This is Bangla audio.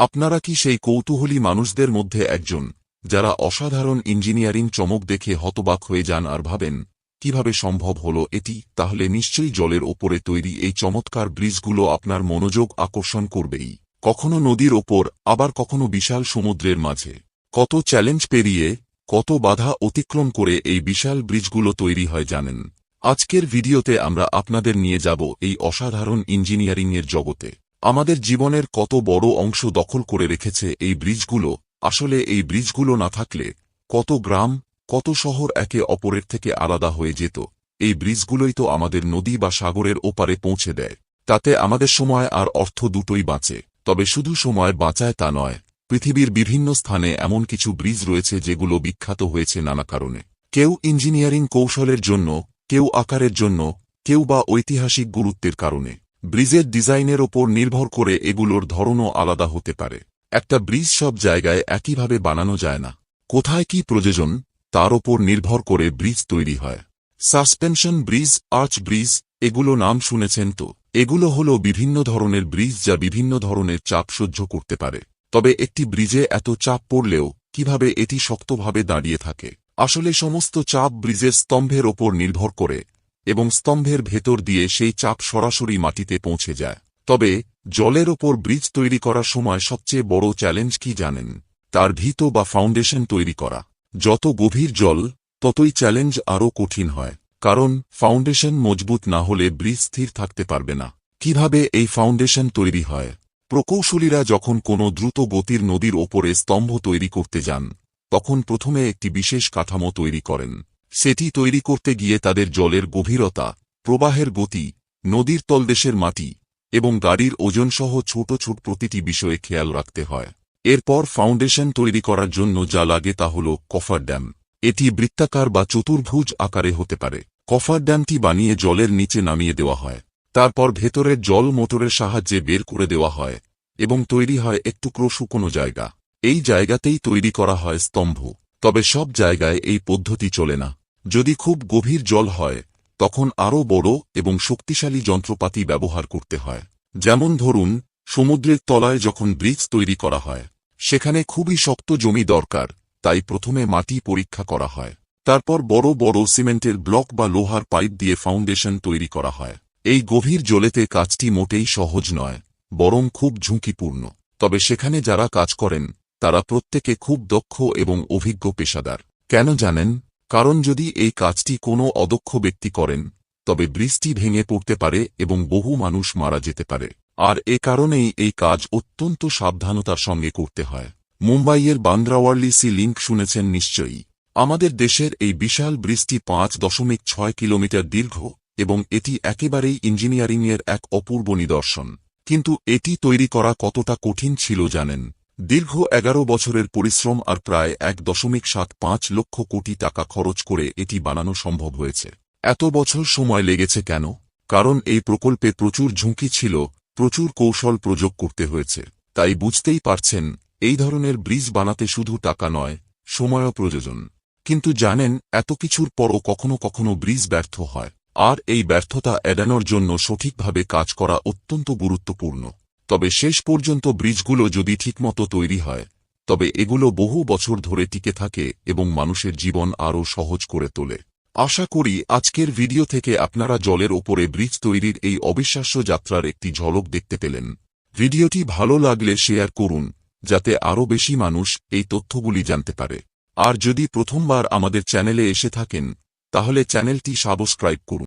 আপনারা কি সেই কৌতূহলী মানুষদের মধ্যে একজন, যারা অসাধারণ ইঞ্জিনিয়ারিং চমক দেখে হতবাক হয়ে যান আর ভাবেন, কীভাবে সম্ভব হল এটি? তাহলে নিশ্চয়ই জলের ওপরে তৈরি এই চমৎকার ব্রিজগুলো আপনার মনোযোগ আকর্ষণ করবেই। কখনো নদীর ওপর, আবার কখনো বিশাল সমুদ্রের মাঝে। কত চ্যালেঞ্জ পেরিয়ে, কত বাধা অতিক্রম করে এই বিশাল ব্রিজগুলো তৈরি হয় জানেন। আজকের ভিডিওতে আমরা আপনাদের নিয়ে যাব এই অসাধারণ ইঞ্জিনিয়ারিংয়ের জগতে। আমাদের জীবনের কত বড় অংশ দখল করে রেখেছে এই ব্রিজগুলো, আসলে এই ব্রিজগুলো না থাকলে কত গ্রাম, কত শহর একে অপরের থেকে আলাদা হয়ে যেত। এই ব্রিজগুলোই তো আমাদের নদী বা সাগরের ওপারে পৌঁছে দেয়। তাতে আমাদের সময় আর অর্থ দুটোই বাঁচে। তবে শুধু সময় বাঁচায় তা নয়, পৃথিবীর বিভিন্ন স্থানে এমন কিছু ব্রিজ রয়েছে যেগুলো বিখ্যাত হয়েছে নানা কারণে। কেউ ইঞ্জিনিয়ারিং কৌশলের জন্য, কেউ আকারের জন্য, কেউ বা ঐতিহাসিক গুরুত্বের কারণে। ব্রিজের ডিজাইনের ওপর নির্ভর করে এগুলোর ধরনও আলাদা হতে পারে। একটা ব্রিজ সব জায়গায় একইভাবে বানানো যায় না। কোথায় কি প্রয়োজন, তার ওপর নির্ভর করে ব্রিজ তৈরি হয়। সাসপেনশন ব্রিজ, আর্চ ব্রিজ, এগুলো নাম শুনেছেন তো। এগুলো হল বিভিন্ন ধরনের ব্রিজ যা বিভিন্ন ধরনের চাপ সহ্য করতে পারে। তবে একটি ব্রিজে এত চাপ পড়লেও কীভাবে এটি শক্তভাবে দাঁড়িয়ে থাকে? আসলে সমস্ত চাপ ব্রিজের স্তম্ভের ওপর নির্ভর করে এবং স্তম্ভের ভেতর দিয়ে সেই চাপ সরাসরি মাটিতে পৌঁছে যায়। তবে, জলের ওপর ব্রিজ তৈরি করার সময় সবচেয়ে বড় চ্যালেঞ্জ কি জানেন? তার ভিত বা ফাউন্ডেশন তৈরি করা। যত গভীর জল, ততই চ্যালেঞ্জ আরও কঠিন হয়। কারণ, ফাউন্ডেশন মজবুত না হলে ব্রিজ স্থির থাকতে পারবে না। কীভাবে এই ফাউন্ডেশন তৈরি হয়? প্রকৌশলীরা যখন কোনো দ্রুত গতির নদীর ওপরে স্তম্ভ তৈরি করতে যান, তখন প্রথমে একটি বিশেষ কাঠামো তৈরি করেন। সেটি তৈরি করতে গিয়ে তাদের জলের গভীরতা, প্রবাহের গতি, নদীর তলদেশের মাটি এবং গাড়ির ওজনসহ ছোট ছোট প্রতিটি বিষয়ে খেয়াল রাখতে হয়। এরপর ফাউন্ডেশন তৈরি করার জন্য যা লাগে তা হল কফার ড্যাম। এটি বৃত্তাকার বা চতুর্ভুজ আকারে হতে পারে। কফার ড্যামটি বানিয়ে জলের নিচে নামিয়ে দেওয়া হয়। তারপর ভেতরের জল মোটরের সাহায্যে বের করে দেওয়া হয় এবং তৈরি হয় একটু শুকনো জায়গা। এই জায়গাতেই তৈরি করা হয় স্তম্ভ। তবে সব জায়গায় এই পদ্ধতি চলে না। যদি খুব গভীর জল হয়, তখন আরও বড় এবং শক্তিশালী যন্ত্রপাতি ব্যবহার করতে হয়। যেমন ধরুন, সমুদ্রের তলায় যখন ব্রিজ তৈরি করা হয়, সেখানে খুবই শক্ত জমি দরকার, তাই প্রথমে মাটি পরীক্ষা করা হয়। তারপর বড় বড় সিমেন্টের ব্লক বা লোহার পাইপ দিয়ে ফাউন্ডেশন তৈরি করা হয়। এই গভীর জলেতে কাজটি মোটেই সহজ নয়, বরং খুব ঝুঁকিপূর্ণ। তবে সেখানে যারা কাজ করেন, তারা প্রত্যেকে খুব দক্ষ এবং অভিজ্ঞ পেশাদার। কেন জানেন? কারণ যদি এই কাজটি কোনো অদক্ষ ব্যক্তি করেন, তবে বৃষ্টি ভেঙে পড়তে পারে এবং বহু মানুষ মারা যেতে পারে। আর এ কারণেই এই কাজ অত্যন্ত সাবধানতার সঙ্গে করতে হয়। মুম্বাইয়ের বান্দ্রাওয়ার্লি সি লিঙ্ক শুনেছেন নিশ্চয়ই। আমাদের দেশের এই বিশাল বৃষ্টি পাঁচ দশমিক ছয় কিলোমিটার দীর্ঘ এবং এটি একেবারেই ইঞ্জিনিয়ারিংয়ের এক অপূর্ব নিদর্শন। কিন্তু এটি তৈরি করা কতটা কঠিন ছিল জানেন? দীর্ঘ এগারো বছরের পরিশ্রম আর প্রায় এক দশমিক সাত পাঁচ লক্ষ কোটি টাকা খরচ করে এটি বানানো সম্ভব হয়েছে। এত বছর সময় লেগেছে কেন? কারণ এই প্রকল্পে প্রচুর ঝুঁকি ছিল, প্রচুর কৌশল প্রয়োগ করতে হয়েছে। তাই বুঝতেই পারছেন, এই ধরনের ব্রিজ বানাতে শুধু টাকা নয়, সময়ও প্রয়োজন। কিন্তু জানেন, এত কিছুর পরও কখনো কখনো ব্রিজ ব্যর্থ হয়। আর এই ব্যর্থতা এড়ানোর জন্য সঠিকভাবে কাজ করা অত্যন্ত গুরুত্বপূর্ণ। তবে শেষ পর্যন্ত ব্রিজগুলো যদি ঠিকমতো তৈরি হয়, তবে এগুলো বহু বছর ধরে টিকে থাকে এবং মানুষের জীবন আরও সহজ করে তোলে। আশা করি আজকের ভিডিও থেকে আপনারা জলের ওপরে ব্রিজ তৈরির এই অবিশ্বাস্য যাত্রার একটি ঝলক দেখতে পেলেন। ভিডিওটি ভালো লাগলে শেয়ার করুন, যাতে আরও বেশি মানুষ এই তথ্যগুলি জানতে পারে। আর যদি প্রথমবার আমাদের চ্যানেলে এসে থাকেন, তাহলে চ্যানেলটি সাবস্ক্রাইব করুন।